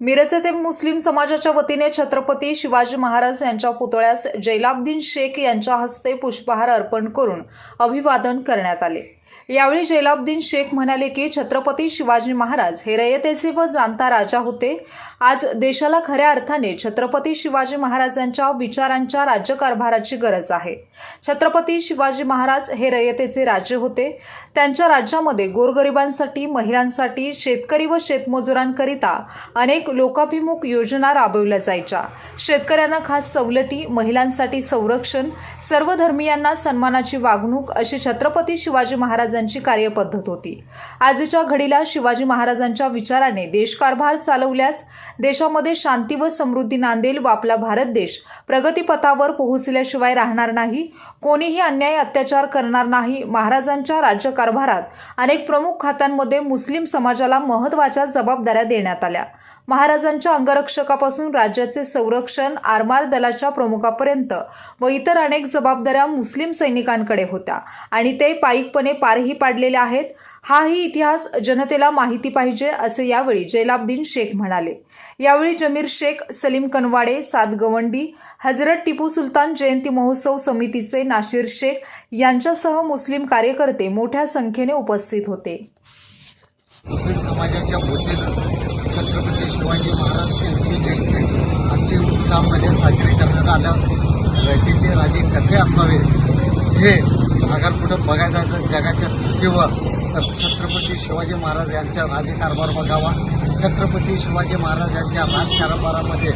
मिरज येथे मुस्लिम समाजाच्या वतीने छत्रपती शिवाजी महाराज यांच्या पुतळ्यास जैलाब्दीन शेख यांच्या हस्ते पुष्पहार अर्पण करून अभिवादन करण्यात आले. यावेळी जैलाब्दीन शेख म्हणाले की छत्रपती शिवाजी महाराज हे रयतेचे व जाणता राजा होते. आज देशाला खऱ्या अर्थाने छत्रपती शिवाजी महाराजांच्या विचारांच्या राज्यकारभाराची गरज आहे. छत्रपती शिवाजी महाराज हे रयतेचे राजे होते. त्यांच्या राज्यामध्ये गोरगरिबांसाठी महिलांसाठी शेतकरी व शेतमजुरांकरिता अनेक लोकाभिमुख योजना राबविल्या जायच्या. शेतकऱ्यांना खास सवलती महिलांसाठी संरक्षण सर्व धर्मियांना सन्मानाची वागणूक अशी छत्रपती शिवाजी महाराज महाराजांची कार्यपद्धत होती. आजच्या घडीला शिवाजी महाराजांच्या विचाराने देशकारभार चालवल्यास देशामध्ये शांती व समृद्धी नांदेल व आपला भारत देश प्रगतीपथावर पोहोचल्याशिवाय राहणार नाही कोणीही अन्याय अत्याचार करणार नाही. महाराजांच्या राज्यकारभारात अनेक प्रमुख खात्यांमध्ये मुस्लिम समाजाला महत्त्वाच्या जबाबदाऱ्या देण्यात आल्या. महाराजांच्या अंगरक्षकापासून राज्याचे संरक्षण आरमार दलाच्या प्रमुखापर्यंत व इतर अनेक जबाबदाऱ्या मुस्लिम सैनिकांकडे होत्या. आणि ते पायिकपणे पारही पाडलेले आहेत. हाही इतिहास जनतेला माहिती पाहिजे असे यावेळी जैलाब्दीन शेख म्हणाले. यावेळी जमीर शेख सलीम कनवाडे सात गवंडी हजरत टिपू सुलतान जयंती महोत्सव समितीचे नाशिर शेख यांच्यासह मुस्लिम कार्यकर्ते मोठ्या संख्येने उपस्थित होते. मुस्लिम समाजाच्या वतीनं छत्रपती शिवाजी महाराज यांची जयंती आजची उत्साहामध्ये साजरी करण्यात आलं रयतेचे राजे कसे असावे हे अगर कुठं बघायचं जगाच्या धर्तीवर तर छत्रपती शिवाजी महाराज यांचा राजकारभार बघावा. छत्रपती शिवाजी महाराज यांच्या राजकारभारामध्ये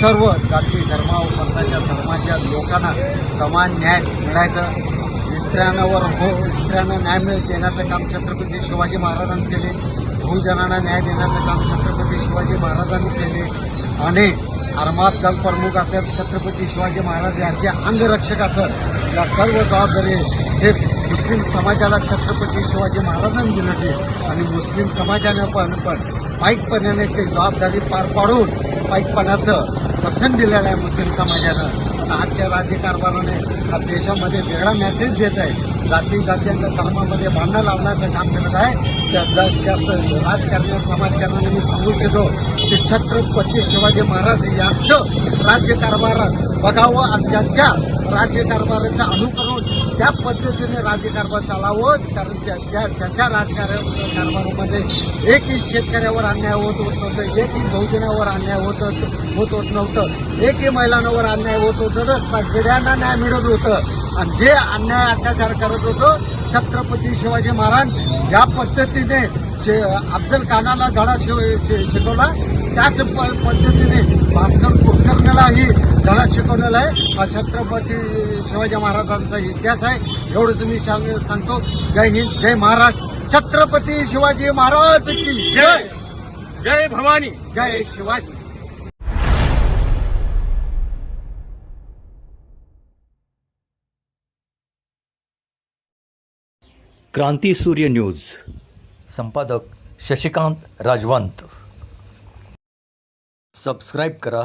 सर्व जाती धर्मावरच्या धर्माच्या लोकांना समान न्याय मिळायचं. स्त्रियांवर हो स्त्रियांना न्याय मिळ देण्याचं काम छत्रपती शिवाजी महाराजांनी केले. बहुजनांना न्याय देण्याचं काम छत्रपती शिवाजी महाराजांनी केले. आणि आरमात दल प्रमुख असेल छत्रपती शिवाजी महाराज यांचे अंगरक्षक असत या सर्व जबाबदारी हे मुस्लिम समाजाला छत्रपती शिवाजी महाराजांनी दिली आणि मुस्लिम समाजाने पण पण पाईकपणाने ते जबाबदारी पार पाडून पाईकपणाचं दर्शन दिलेलं आहे मुस्लिम समाजानं. आजच्या राज्यकारभाराने हा देशामध्ये वेगळा मेसेज देत आहे. जाती जातींच्या धर्मामध्ये भांडणं लावण्याचं काम करत आहे. त्या ज- त्या राजकारण्या समाजकारणाने मी सांगू इच्छितो की छत्रपती शिवाजी महाराज यांचं राज्यकारभार बघावं आणि त्यांच्या राज्यकारभाराचं अनुकरण त्या पद्धतीने राज्यकारभार चालावं कारण त्या त्याच्या त्यांच्या राजकार कारभारामध्ये एकही शेतकऱ्यावर अन्याय होत होत नव्हतं एकही बहुजनावर अन्याय होत होत होत नव्हतं एकही महिलांवर अन्याय होत होतं तर सगळ्यांना न्याय मिळत होतं. आणि जे अन्याय अत्याचार करत होतं छत्रपती शिवाजी महाराज ज्या पद्धतीने शे अफजल खानाला धडा शिव शिकवला त्याच प- पद्धतीने भास्कर कुलकर्णीलाही धडा शिकवलेला आहे. हा छत्रपती शिवाजी महाराजांचा इतिहास आहे. एवढंच मी सांग सांगतो. जय हिंद जय महाराष्ट्र. छत्रपती शिवाजी महाराज की जय. जय भवानी. जय शिवाजी. क्रांती सूर्य न्यूज. संपादक शशिकांत राजवंत. सबस्क्राईब करा.